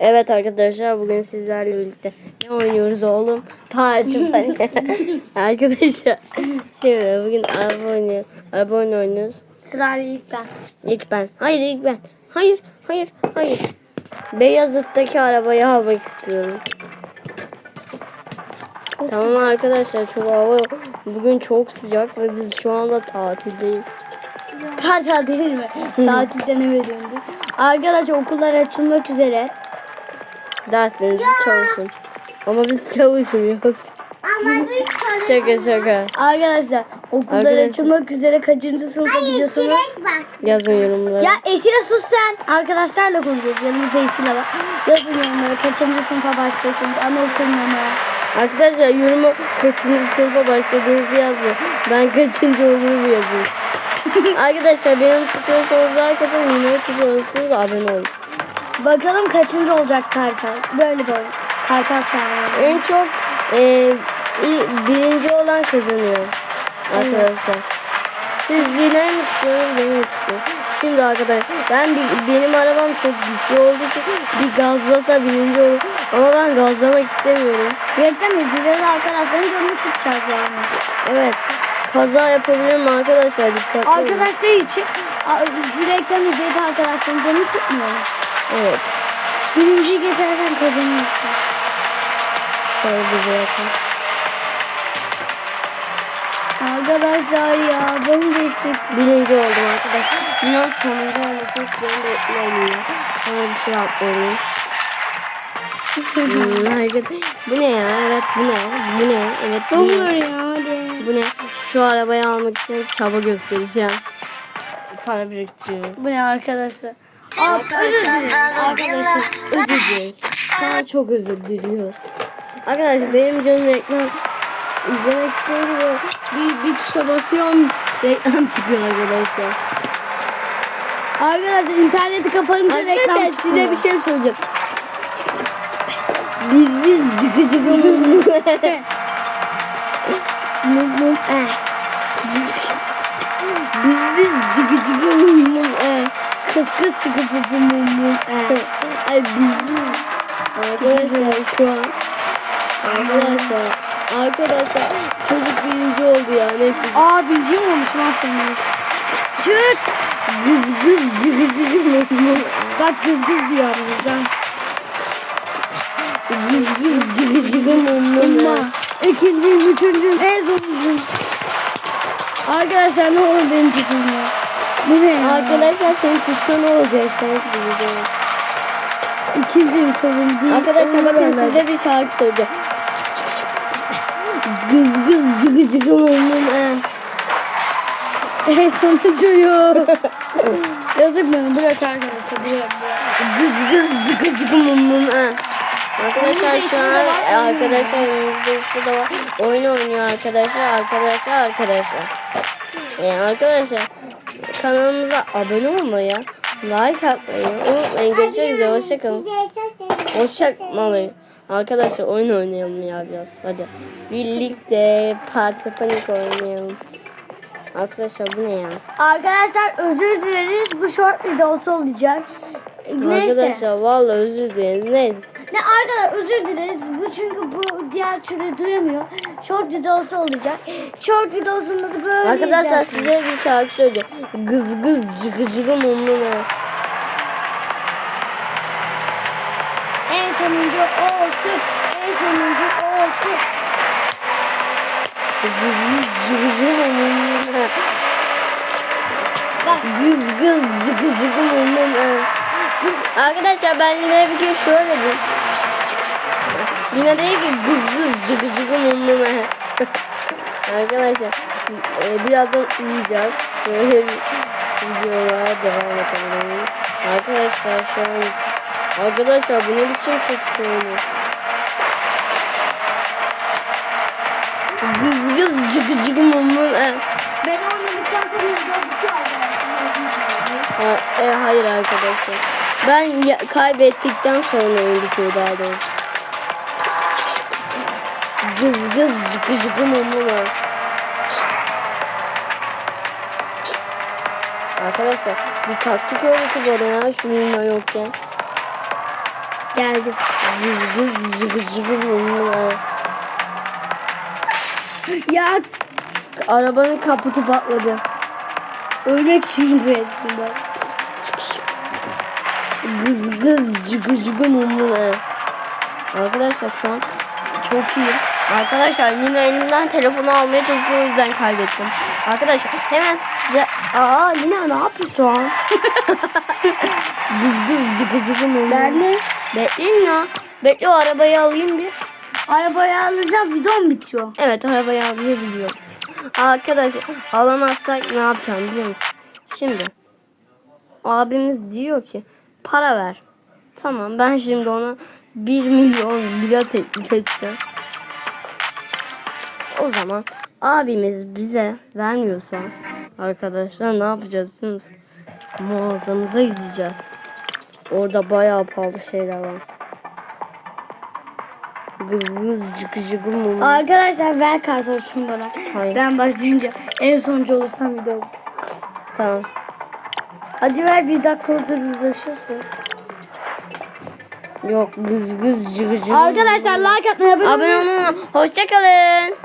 Evet arkadaşlar bugün sizlerle birlikte ne oynuyoruz oğlum? Parti falan. arkadaşlar şimdi bugün araba oynuyor. Araba oynuyoruz. Sırayla ilk ben. İlk ben. Hayır ilk ben. Hayır hayır hayır. Beyazıt'taki arabayı almak istiyorum. Tamam arkadaşlar çok hava bugün çok sıcak ve biz şu anda tatildeyiz. Kar tatili mi? Tatilden eve döndük. Arkadaşlar okullar açılmak üzere. Derslerinizi çalışın. Ama biz çalışmıyoruz. Ama bir Şaka şaka. Arkadaşlar okullar Arkadaşlar. açılmak üzere kaçıncı sınıfa gidiyorsunuz? Yazın yorumlara. Ya Esile sus sen. Arkadaşlarla konuşuyoruz. Yanımızda Esile var. Yazın yorumlara kaçıncı sınıfa başlıyorsunuz? Anaokuluna? Arkadaşlar yorumu kaçıncı sınıfa başladığınızı yazın. Ben kaçıncı olduğumu yazın. Arkadaşlar benim tutuyorsanız arkadaşlar yine tutuyorsanız abone olun. Bakalım kaçıncı olacak Karkal. Böyle böyle. Karkal şahane. En çok e, birinci olan kazanıyor. Arkadaşlar. Siz yine mi tutuyorsunuz beni mi tutuyorsunuz? Şimdi arkadaşlar ben bir, benim arabam çok güçlü olduğu için bir gazlasa birinci olur. Ama ben gazlamak istemiyorum. Reklam izleyeceğiz arkadaşların canını sıkacağız yani. Evet. Kaza yapabilirim arkadaşlar dikkatli olun. Arkadaşlar için reklam izleyip arkadaşların canını sıkmıyor. Evet. Birinciyi geçerken kazanıyorsun. Şöyle bir bırakın. Arkadaşlar ya beni de istek. Birinci oldum arkadaşlar. Bundan sonuncu olmasını istiyorum da etmeliyim. Sonra bir şey yapmalıyım. Hmm, bu ne ya? Evet bu ne? Bu ne? Evet Ne bu olur ne? ya hadi. Bu ne? Şu arabayı almak için çaba göstereceğim. Para biriktiriyorum. Bu ne arkadaşlar? Dilerim. Arkadaşlar özür dileriz. Sana çok özür diliyor. Arkadaşlar benim canım reklam izlemek isteyince bir, bir tuşa basıyorum reklam çıkıyor arkadaşlar. Arkadaşlar interneti kapanınca reklam Arkadaşlar çıkıyor. size bir şey söyleyeceğim. Biz biz cıkı cıkı. Biz biz cıkı cıkı. Kız kız çıkıp eh. Ay biz biz. Arkadaşlar şu an. Arkadaşlar. Arkadaşlar çocuk birinci oldu ya neyse. Aa birinci mi olmuşum aferin. Çık. Gız cıkı cıkı mum mum. Bak kız kız diyor bizden. Cıkı cıkı mum mum. Umma. İkinciyim, üçüncüyüm, en sonuncuyum. Arkadaşlar ne olur beni tutun ya. Bu ne ya? Arkadaşlar seni tutsa ne olacak sanki bileceğim. İkinciyim sorun değil. Arkadaşlar bakın size bir şarkı söyleyeceğim. Gız gız cıgı cıgı mum mum eh. En sonuncuyum. Yazık bana bırak arkadaşlar bırak. Gız gız cıgı cıgı mum mum eh. Arkadaşlar şu an Önümüzde arkadaşlar önümüzde de var. Oyun oynuyor arkadaşlar arkadaşlar arkadaşlar. Yani arkadaşlar kanalımıza abone olmayı, like atmayı unutmayın. Görüşmek üzere hoşçakalın. Hoşçakalın. Arkadaşlar oyun oynayalım ya biraz. Hadi. Birlikte Parti Panik oynayalım. Arkadaşlar bu ne ya? Arkadaşlar özür dileriz bu short videosu olacak. Neyse. Arkadaşlar vallahi özür dileriz. Neyse. Ne arkadaşlar özür dileriz. Bu çünkü bu diğer türlü duramıyor. Short videosu olacak. Short videosunda da böyle Arkadaşlar izlersiniz. size bir şarkı söyleyeceğim. Gız gız cıgı cıgı mum mum. En sonuncu olsun. En sonuncu olsun. Gız gız cıgı cıgı mum mum. Bak Gız gız cıgı cıgı mum mum. Arkadaşlar ben yine bir kere şöyle dedim. Yine değil ki gız gız cıgı cıgı mum mum. Arkadaşlar e, birazdan uyuyacağız. Şöyle bir videolara devam edelim. Arkadaşlar şu an Arkadaşlar bu ne biçim çekti öyle? Gız gız cıgı cıgı mum mum. eh. ben oynadıktan sonra video bitiyor Ha, e, hayır arkadaşlar. Ben ya- kaybettikten sonra bitiyor daha doğrusu. Gız gız cıkı cıkı mumu var. Arkadaşlar bir taktik öğreti bana ya şununla yokken. Geldi. Gız gız cıgı cıgı mumla. Ya Arabanın kaputu patladı. ölmek için yapıyor hepsini böyle. Gız gız cıgı cıgı mumla. Arkadaşlar şu an çok iyi. Arkadaşlar Lina elimden telefonu almaya çalışıyor o yüzden kaybettim. Arkadaşlar hemen size... Aa Lina ne yapıyorsun? gız gız cıgı cıgı mumla. Ben de Bekleyin ya. Bekle o arabayı alayım bir. arabayı alacağım videom bitiyor. Evet arabayı alıyor biliyor. Arkadaşlar alamazsak ne yapacağım biliyor musun? Şimdi abimiz diyor ki para ver. Tamam ben şimdi ona 1 milyon lira teklif edeceğim. O zaman abimiz bize vermiyorsa arkadaşlar ne yapacağız biliyor musun? Mağazamıza gideceğiz. Orada bayağı pahalı şeyler var. Gız gız cıkı cıkı mum. Arkadaşlar ver kartı şunu bana. Hayır. Ben başlayınca en sonuncu olursam video. Tamam. Hadi ver bir dakika orada uğraşırsın. Yok gız gız cıgı cıgı. Arkadaşlar like atmayı abone olmayı Abone olun. Hoşçakalın.